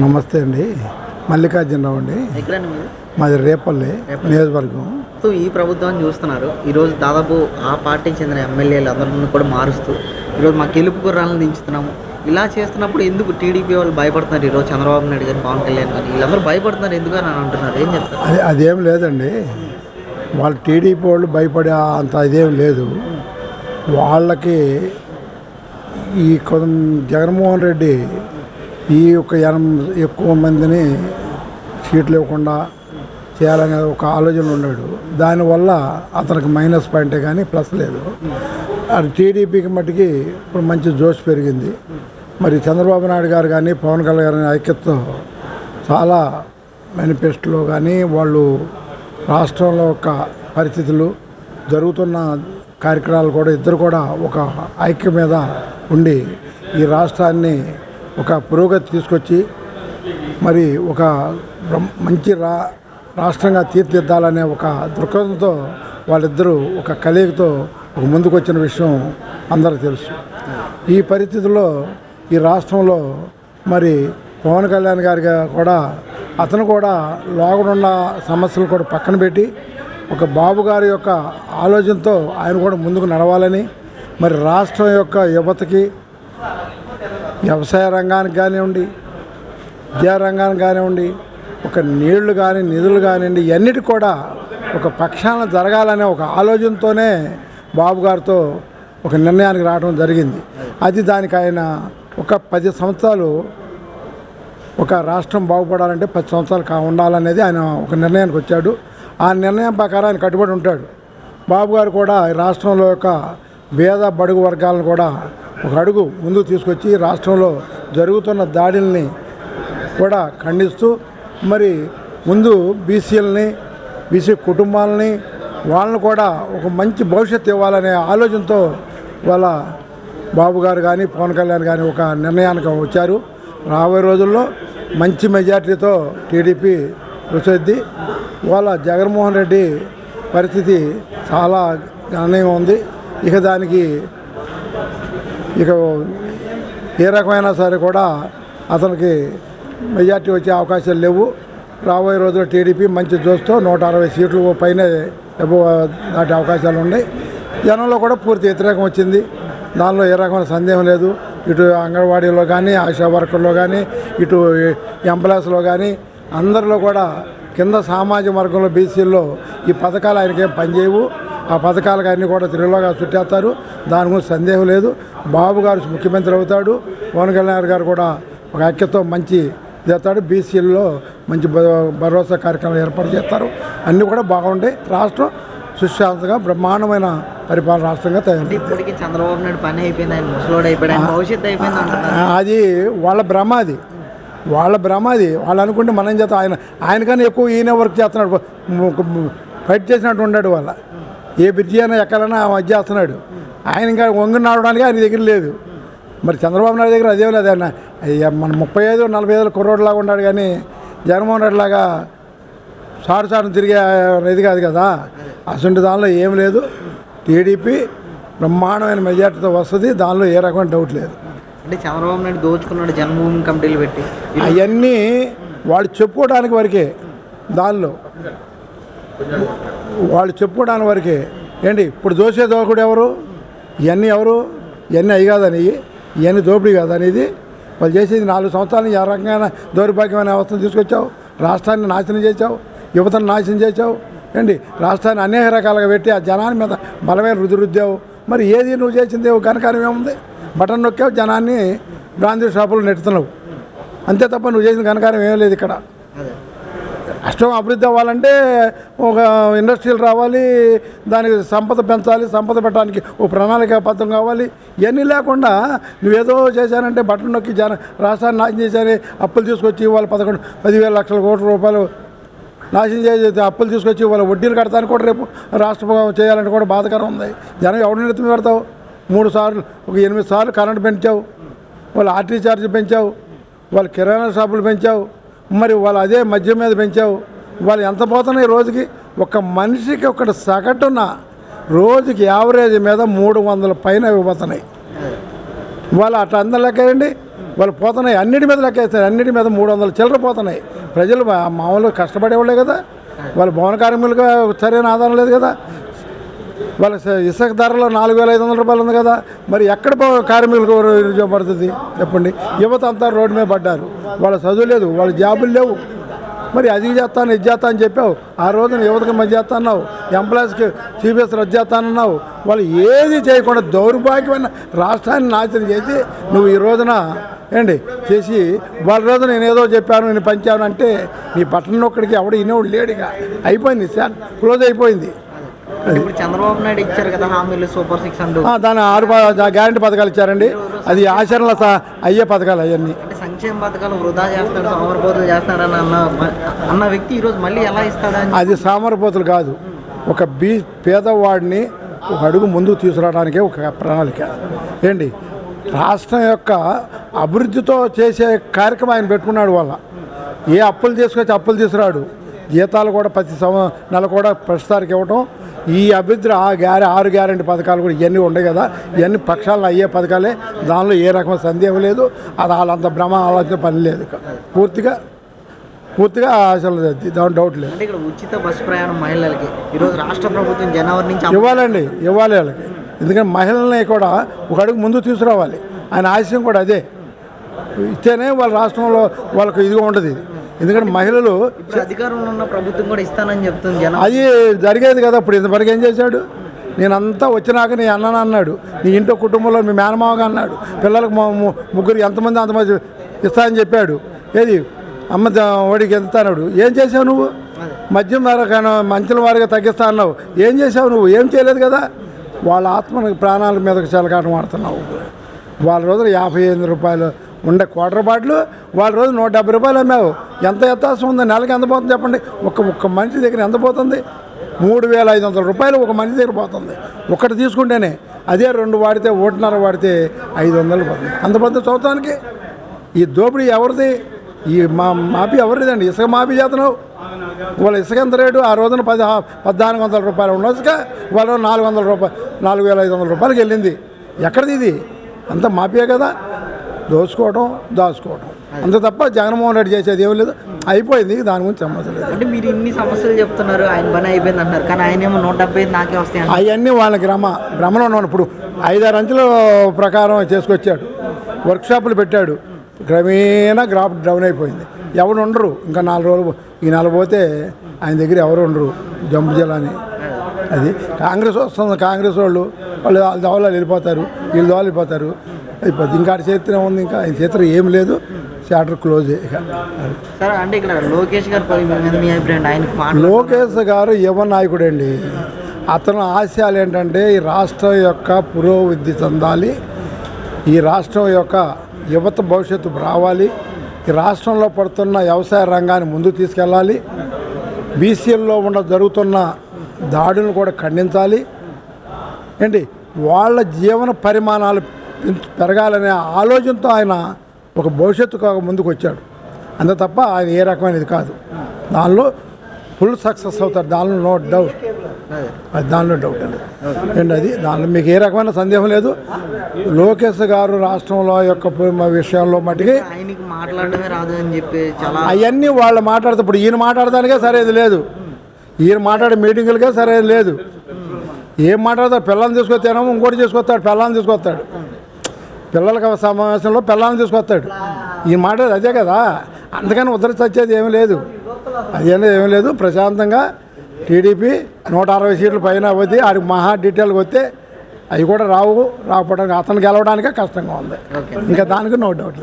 నమస్తే అండి. మల్లికార్జునరావు అండి. మాది రేపల్లి నియోజకవర్గం. సో ఈ ప్రభుత్వాన్ని చూస్తున్నారు. ఈరోజు దాదాపు ఆ పార్టీకి చెందిన ఎమ్మెల్యేలు అందరిని కూడా మారుస్తూ ఈరోజు మా గెలుపు గుర్రాలను దించుతున్నాము. ఇలా చేస్తున్నప్పుడు ఎందుకు టీడీపీ వాళ్ళు భయపడుతున్నారు ఈరోజు చంద్రబాబు నాయుడు గారు పవన్ కళ్యాణ్ గారు? వీళ్ళందరూ భయపడుతున్నారు ఎందుకు అని అంటున్నారు. ఏం చెప్తారు? అది అదేం లేదండి. వాళ్ళు టీడీపీ వాళ్ళు భయపడే అంత ఇదేం లేదు. వాళ్ళకి ఈ కొంత జగన్మోహన్ రెడ్డి ఈ యొక్క ఎనం ఎక్కువ మందిని సీట్లు ఇవ్వకుండా చేయాలనే ఒక ఆలోచన ఉన్నాడు. దానివల్ల అతనికి మైనస్ పాయింటే కానీ ప్లస్ లేదు. అది టీడీపీకి మట్టుకి ఇప్పుడు మంచి జోష్ పెరిగింది. మరి చంద్రబాబు నాయుడు గారు కానీ పవన్ కళ్యాణ్ గారి ఐక్యతతో చాలా మేనిఫెస్టోలో కానీ వాళ్ళు రాష్ట్రంలో యొక్క పరిస్థితులు జరుగుతున్న కార్యక్రమాలు కూడా ఇద్దరు కూడా ఒక ఐక్య మీద ఉండి ఈ రాష్ట్రాన్ని ఒక పురోగతి తీసుకొచ్చి మరి ఒక మంచి రా రాష్ట్రంగా తీర్చిదిద్దాలనే ఒక దృక్పథంతో వాళ్ళిద్దరూ ఒక కలయికతో ఒక ముందుకొచ్చిన విషయం అందరూ తెలుసు. ఈ పరిస్థితుల్లో ఈ రాష్ట్రంలో మరి పవన్ కళ్యాణ్ గారి కూడా అతను కూడా లోగడున్న సమస్యలు కూడా పక్కన పెట్టి ఒక బాబు గారి యొక్క ఆలోచనతో ఆయన కూడా ముందుకు నడవాలని మరి రాష్ట్రం యొక్క యువతకి వ్యవసాయ రంగానికి కానివ్వండి విద్యా రంగానికి కానివ్వండి ఒక నీళ్ళు కానీ నిధులు కానివ్వండి ఇవన్నిటి కూడా ఒక పక్షాన జరగాలనే ఒక ఆలోచనతోనే బాబు గారితో ఒక నిర్ణయానికి రావడం జరిగింది. అది దానికి ఆయన ఒక పది సంవత్సరాలు ఒక రాష్ట్రం బాగుపడాలంటే పది సంవత్సరాలు కా ఉండాలనేది ఆయన ఒక నిర్ణయానికి వచ్చాడు. ఆ నిర్ణయం ప్రకారం ఆయన కట్టుబడి ఉంటాడు. బాబు గారు కూడా రాష్ట్రంలో యొక్క పేద బడుగు వర్గాలను కూడా ఒక అడుగు ముందుకు తీసుకొచ్చి రాష్ట్రంలో జరుగుతున్న దాడుల్ని కూడా ఖండిస్తూ మరి ముందు బీసీలని బీసీ కుటుంబాలని వాళ్ళని కూడా ఒక మంచి భవిష్యత్తు ఇవ్వాలనే ఆలోచనతో వాళ్ళ బాబు గారు కానీ పవన్ కళ్యాణ్ కానీ ఒక నిర్ణయానికి వచ్చారు. రాబోయే రోజుల్లో మంచి మెజార్టీతో టీడీపీ వచ్చేది వాళ్ళ జగన్మోహన్ రెడ్డి పరిస్థితి చాలా గణనీయంగా ఉంది. ఇక దానికి ఇక ఏ రకమైన సరే కూడా అతనికి మెజార్టీ వచ్చే అవకాశాలు లేవు. రాబోయే రోజుల్లో టీడీపీ మంచి చూస్తూ నూట అరవై సీట్లు పైన దాటే అవకాశాలు ఉన్నాయి. జనంలో కూడా పూర్తి వ్యతిరేకం వచ్చింది. దానిలో ఏ రకమైన సందేహం లేదు. ఇటు అంగన్వాడీలో కానీ ఆశా వర్కర్లో కానీ ఇటు ఎంప్లాయీస్లో కానీ అందరిలో కూడా కింద సామాజిక వర్గంలో బీసీల్లో ఈ పథకాలు ఆయనకేం పనిచేయవు. ఆ పథకాలకు అన్నీ కూడా తిరుగులోగా చుట్టేస్తారు. దాని గురించి సందేహం లేదు. బాబు గారు ముఖ్యమంత్రి అవుతాడు. పవన్ కళ్యాణ్ గారు కూడా ఒక ఐక్యతో మంచి చేస్తాడు. బీసీల్లో మంచి భరోసా కార్యక్రమాలు ఏర్పాటు చేస్తారు. అన్నీ కూడా బాగుంటాయి. రాష్ట్రం సుశాంతంగా బ్రహ్మాండమైన పరిపాలన రాష్ట్రంగా తయారు ఇప్పటికీ చంద్రబాబు నాయుడు పని అయిపోయింది. ఆయన ముసలోడు అయిపోయాడు. ఆయన భవిష్యత్తు అయిపోయింది అది వాళ్ళ భ్రమ అది వాళ్ళ భ్రమ అది వాళ్ళు అనుకుంటే మనం చేస్తాం. ఆయన ఆయనకన్నా ఎక్కువ ఈయన వర్క్ చేస్తున్నాడు. ఫైట్ చేసినట్టు ఉన్నాడు వాళ్ళ. ఏ బ్రిడ్జి అయినా ఎక్కాలన్నా అది చేస్తున్నాడు. ఆయన ఇంకా వంగి నడవడానికి ఆయన దగ్గర లేదు. మరి చంద్రబాబు నాయుడు దగ్గర అదే లేదు ఆయన మన ముప్పై ఐదు నలభై ఐదు కుర్రోడ్లాగా ఉన్నాడు కానీ జగన్మోహన్ రెడ్డి లాగా సారు సారు తిరిగే ఇది కాదు కదా. అసలు దానిలో ఏం లేదు. టీడీపీ బ్రహ్మాండమైన మెజార్టీతో వస్తుంది. దానిలో ఏ రకమైన డౌట్ లేదు. అంటే చంద్రబాబు నాయుడు దోచుకున్నాడు జన్మభూమి కమిటీలు పెట్టి. అవన్నీ వాళ్ళు చెప్పుకోవడానికి వరకే దానిలో. వాళ్ళు చెప్పుకోవడానికి వరకే. ఏంటి? ఇప్పుడు దోసే దోకుడు ఎవరు? ఇవన్నీ ఎవరు? ఇవన్నీ అయ్యి కాదని ఇవన్నీ దోపిడీ కాదనేది వాళ్ళు చేసేది నాలుగు సంవత్సరాలు ఏ రకమైన దౌర్భాగ్యమైన అవస్థను తీసుకొచ్చావు. రాష్ట్రాన్ని నాశనం చేసావు యువతను నాశనం చేసావు ఏంటి? రాష్ట్రాన్ని అనేక రకాలుగా పెట్టి ఆ జనాన్ని మీద బలమైన రుద్దు మరి ఏది నువ్వు చేసింది? ఘనకార్యం ఏముంది? బటన్ నొక్కావు జనాన్ని బ్రాందీ షాపులు నెట్టుతున్నావు. అంతే తప్ప నువ్వు చేసిన ఘనకార్యం ఏం లేదు ఇక్కడ. రాష్ట్రం అభివృద్ధి అవ్వాలంటే ఒక ఇండస్ట్రీలు రావాలి దానికి సంపద పెంచాలి సంపద పెట్టడానికి ఓ ప్రణాళిక పథకం కావాలి. ఇవన్నీ లేకుండా నువ్వేదో చేశానంటే బట్టలు నొక్కి జన రాష్ట్రాన్ని నాశనం చేశారని అప్పులు తీసుకొచ్చి వాళ్ళ పదకొండు పదివేల లక్షల కోట్ల రూపాయలు నాశనం చేసి అప్పులు తీసుకొచ్చి వాళ్ళ వడ్డీలు కడతానికి కూడా రేపు రాష్ట్రం చేయాలంటే కూడా బాధకరం ఉంది. జనం ఎవరిని నెత్తి పెడతావు? మూడు సార్లు ఒక ఎనిమిది సార్లు కరెంట్ పెంచావు వాళ్ళ ఆర్టీ ఛార్జ్ పెంచావు వాళ్ళ కిరాణా షాపులు పెంచావు మరి వాళ్ళు అదే మద్యం మీద పెంచావు. వాళ్ళు ఎంత పోతున్నాయి రోజుకి? ఒక మనిషికి ఒకటి సగటున రోజుకి యావరేజ్ మీద మూడు వందల పైన ఇవ్వబోతున్నాయి వాళ్ళు అట్లా అందం లెక్కేయండి. వాళ్ళు పోతున్నాయి అన్నిటి మీద లెక్కేస్తారు. అన్నిటి మీద మూడు వందల చిల్లర పోతున్నాయి. ప్రజలు మామూలుగా కష్టపడేవాళ్ళే కదా. వాళ్ళు భవన కార్మికులుగా సరైన ఆధారం లేదు కదా. వాళ్ళ స- ఇసుక ధరలో నాలుగు వేల ఐదు వందల రూపాయలు ఉంది కదా మరి ఎక్కడ కార్మికులకు పడుతుంది? చెప్పండి. యువత అంతా రోడ్డు మీద పడ్డారు. వాళ్ళ చదువు లేదు వాళ్ళ జాబులు లేవు. మరి అది చేస్తాను ఇది చేస్తా అని చెప్పావు. ఆ రోజున యువతకు మంచి చేస్తా అన్నావు. ఎంప్లాయీస్కి సిబిఎస్ రద్దు చేస్తానన్నావు వాళ్ళు ఏది చేయకుండా దౌర్భాగ్యమైన రాష్ట్రాన్ని నాశనం చేసి నువ్వు ఈ రోజున ఏండి చేసి వాళ్ళ రోజు నేను ఏదో చెప్పాను నేను పంచాను అంటే నీ పట్టణం ఒక్కడికి ఎవడు ఇనేవాడు లేడుగా అయిపోయింది సార్. క్లోజ్ అయిపోయింది. ఇప్పుడు చంద్రబాబు నాయుడు ఇచ్చారు కదా హామీలు సూపర్ సిక్స్ దాని ఆరు గ్యారంటీ పథకాలు ఇచ్చారండి. అది ఆచరణలో అయ్యే పథకాలు అవన్నీ. సంక్షేమ పథకాలు వృధా చేస్తాడు సోమరపోతులు చేస్తాడని అన్న అన్న వ్యక్తి ఈరోజు మళ్ళీ ఎలా ఇస్తాడని అది సామరపోతులు కాదు. ఒక బీ పేదవాడిని ఒక అడుగు ముందుకు తీసుకురావడానికే ఒక ప్రణాళిక. ఏంటి? రాష్ట్రం యొక్క అభివృద్ధితో చేసే కార్యక్రమం ఆయన పెట్టుకున్నాడు వాళ్ళ. ఏ అప్పులు తీసుకొచ్చి అప్పులు తీసుకురాడు. జీతాలు కూడా ప్రతి సంవ నెల కూడా ప్రస్తుతానికి ఇవ్వటం ఈ అభివృద్ధి ఆ గ్యారె ఆరు గ్యారెంటీ పథకాలు కూడా ఇవన్నీ ఉన్నాయి కదా. ఇవన్నీ పక్షాలను అయ్యే పథకాలే. దానిలో ఏ రకమైన సందేహం లేదు. అది వాళ్ళంత భ్రమ ఆలోచన పని లేదు. పూర్తిగా పూర్తిగా అసలు దాని డౌట్ లేదు. ఇక్కడ ఉచిత బస్సు ప్రయాణం మహిళలకి. ఈరోజు రాష్ట్ర ప్రభుత్వం జనవరి నుంచి ఇవ్వాలండి ఇవ్వాలి వాళ్ళకి. ఎందుకంటే మహిళల్ని కూడా ఒక అడుగు ముందు తీసుకురావాలి. ఆయన ఆశయం కూడా అదే. ఇస్తేనే వాళ్ళ రాష్ట్రంలో వాళ్ళకి ఇదిగా ఉంటుంది ఇది. ఎందుకంటే మహిళలు అధికారంలో ఉన్న ప్రభుత్వం కూడా ఇస్తానని చెప్తుంది అది జరిగేది కదా ఇప్పుడు ఇంతవరకు ఏం చేశాడు? నేనంతా వచ్చినాక నీ అన్నని అన్నాడు నీ ఇంట్లో కుటుంబంలో మీ మేనమావగా అన్నాడు పిల్లలకు ముగ్గురు ఎంతమంది అంతమంది ఇస్తానని చెప్పాడు. ఏది? అమ్మ వాడికి ఎంత అన్నాడు? ఏం చేసావు నువ్వు? మద్యం వారిగా మంచుల వారిగా తగ్గిస్తా అన్నావు. ఏం చేసావు నువ్వు? ఏం చేయలేదు కదా? వాళ్ళ ఆత్మ ప్రాణాల మీదకి చెలకాటం ఆడుతున్నావు. వాళ్ళ రోజున యాభై ఎనిమిది రూపాయలు ఉండే క్వార్టర్ బాటిల్ వాళ్ళ రోజు నూట డెబ్బై రూపాయలు అమ్మావు. ఎంత వ్యత్యాసం ఉంది? నెలకి ఎంత పోతుంది చెప్పండి? ఒక్క ఒక్క మనిషి దగ్గర ఎంత పోతుంది? మూడు వేల ఐదు వందల రూపాయలు ఒక మనిషి దగ్గర పోతుంది. ఒకటి తీసుకుంటేనే అదే రెండు వాడితే ఒకటిన్నర వాడితే ఐదు వందలు పోతుంది. అంత పోతుంది చదువుతానికి? ఈ దోపిడీ ఎవరిది? ఈ మా మాఫీ ఎవరిదండి? ఇసుక మాఫీ చేస్తున్నావు. వాళ్ళ ఇసుక ఎంత రేటు? ఆ రోజున పది పద్నాలుగు వందల రూపాయలు ఉన్న ఇసుక వాళ్ళ నాలుగు వందల రూపాయలు నాలుగు వేల ఐదు వందల రూపాయలకి వెళ్ళింది. ఎక్కడిది ఇది? అంత మాఫియే కదా? దోచుకోవడం దాచుకోవడం అంత తప్ప జగన్మోహన్ రెడ్డి చేసేది ఏమీ లేదు. అయిపోయింది దాని గురించి సమస్య లేదు. అంటే మీరు ఇన్ని సమస్యలు చెప్తున్నారు ఆయన పని అయిపోయింది అంటారు కానీ ఆయన ఏమో నూట డెబ్బై నాకే వస్తాయి. అవన్నీ వాళ్ళ గ్రామ భ్రమలో ఉన్నాడు. ఇప్పుడు ఐదారు అంచెల ప్రకారం చేసుకొచ్చాడు. వర్క్షాపులు పెట్టాడు. క్రమేణా గ్రాఫ్ డౌన్ అయిపోయింది. ఎవరు ఉండరు. ఇంకా నాలుగు రోజులు ఈ నెల పోతే ఆయన దగ్గర ఎవరు ఉండరు. జంపు జిల్లాని. అది కాంగ్రెస్ వస్తుంది. కాంగ్రెస్ వాళ్ళు వాళ్ళు వాళ్ళ దవల వెళ్ళిపోతారు. వీళ్ళ దవల వెళ్ళిపోతారు. అయిపోతుంది ఇంకా ఆడ చరిత్ర ఉంది ఇంకా ఆయన చరిత్ర ఏం లేదు. Chapter close. సరే అంటే ఇక్కడ లోకేష్ గారు లోకేష్ యువ నాయకుడండి అతను ఆశయాలు ఏంటంటే ఈ రాష్ట్రం యొక్క పురోభివృద్ధి చెందాలి. ఈ రాష్ట్రం యొక్క యువత భవిష్యత్తు రావాలి. ఈ రాష్ట్రంలో పడుతున్న వ్యవసాయ రంగాన్ని ముందుకు తీసుకెళ్ళాలి. బీసీఎల్లో ఉన్న జరుగుతున్న దాడులను కూడా ఖండించాలి. ఏంటి? వాళ్ళ జీవన పరిమాణాలు పెరగాలనే ఆలోచనతో ఆయన ఒక భవిష్యత్తు ముందుకు వచ్చాడు. అంతే తప్ప ఆయన ఏ రకమైనది కాదు. దానిలో ఫుల్ సక్సెస్ అవుతారు. దానిలో నో డౌట్. అదే. దానిలో డౌట్ అండి. ఏంటి అది దానిలో మీకు ఏ రకమైన సందేహం లేదు. లోకేష్ గారు రాష్ట్రంలో యొక్క విషయంలో మటుకి ఆయనకి మాట్లాడడమే రాదు అని చెప్పి చాలా అవన్నీ వాళ్ళు మాట్లాడితే ఇప్పుడు ఈయన మాట్లాడడానికే సరైనది లేదు. ఈయన మాట్లాడే మీటింగులకే సరైనది లేదు. ఏం మాట్లాడతాడు పిల్లల్ని తీసుకొచ్చానేమో ఇంకోటి తీసుకొస్తాడు పిల్లల్ని తీసుకొస్తాడు. పిల్లలకి సమావేశంలో పిల్లల్ని తీసుకొస్తాడు. ఈయన మాట్లాడేది అదే కదా? అందుకని ఉద్ధరించి వచ్చేది ఏమీ లేదు. అది అనేది ఏమీ లేదు. ప్రశాంతంగా టీడీపీ నూట అరవై సీట్ల పైన అవుద్ది ఆడికి మహా డీటెయిల్గా వస్తే అవి కూడా రావు రాకపోవడానికి అతను గెలవడానికే కష్టంగా ఉంది. ఇంకా దానికి నో డౌట్ లేదు.